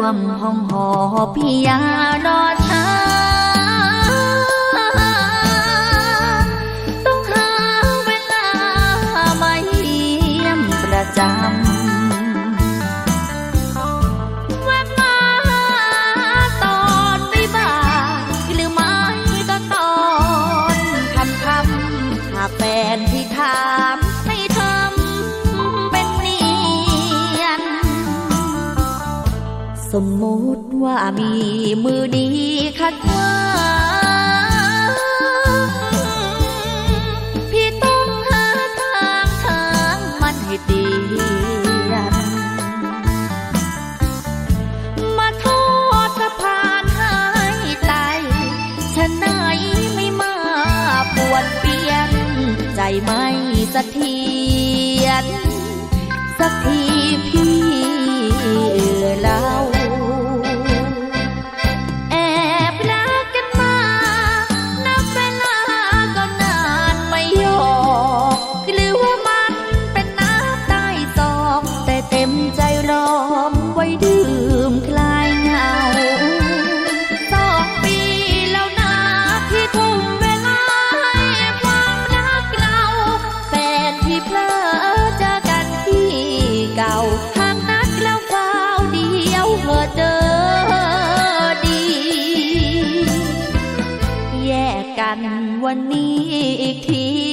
วมห้องหอพี่ยารอช้า สมมติว่ามีมือดีคัดว่าพี่ต้องหาทางทางมันให้เดียนมาทอดสะพานให้ไตฉันไหนไม่มาปวดเปลี่ยน ใจไม่สะเทียนสักที ยวเธอเจอดี แยกกันวันนี้อีกที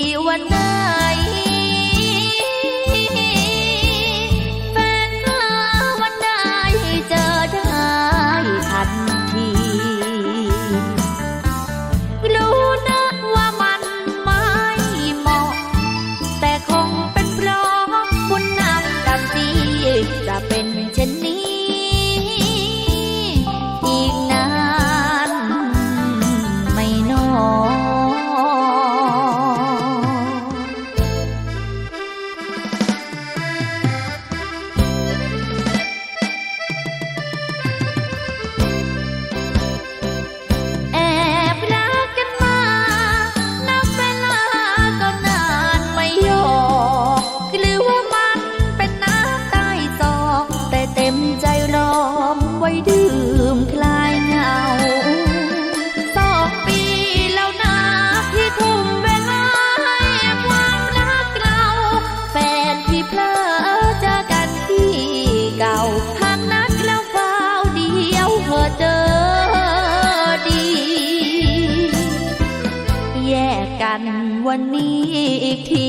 แยกกันวันนี้อีกที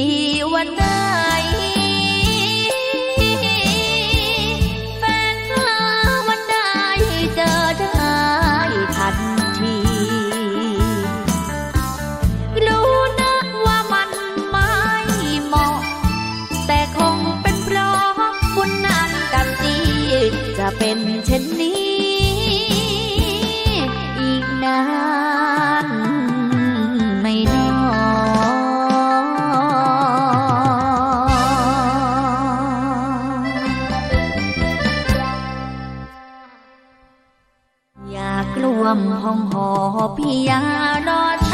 วันไหนแฟนหาวันใดเจอได้ทันทีรู้นะว่ามันไม่เหมาะ แต่คงเป็นเพราะคุณนันกันดีจะเป็นเช่นนี้ อีกนาน รวมห้องหอพี่ยารอ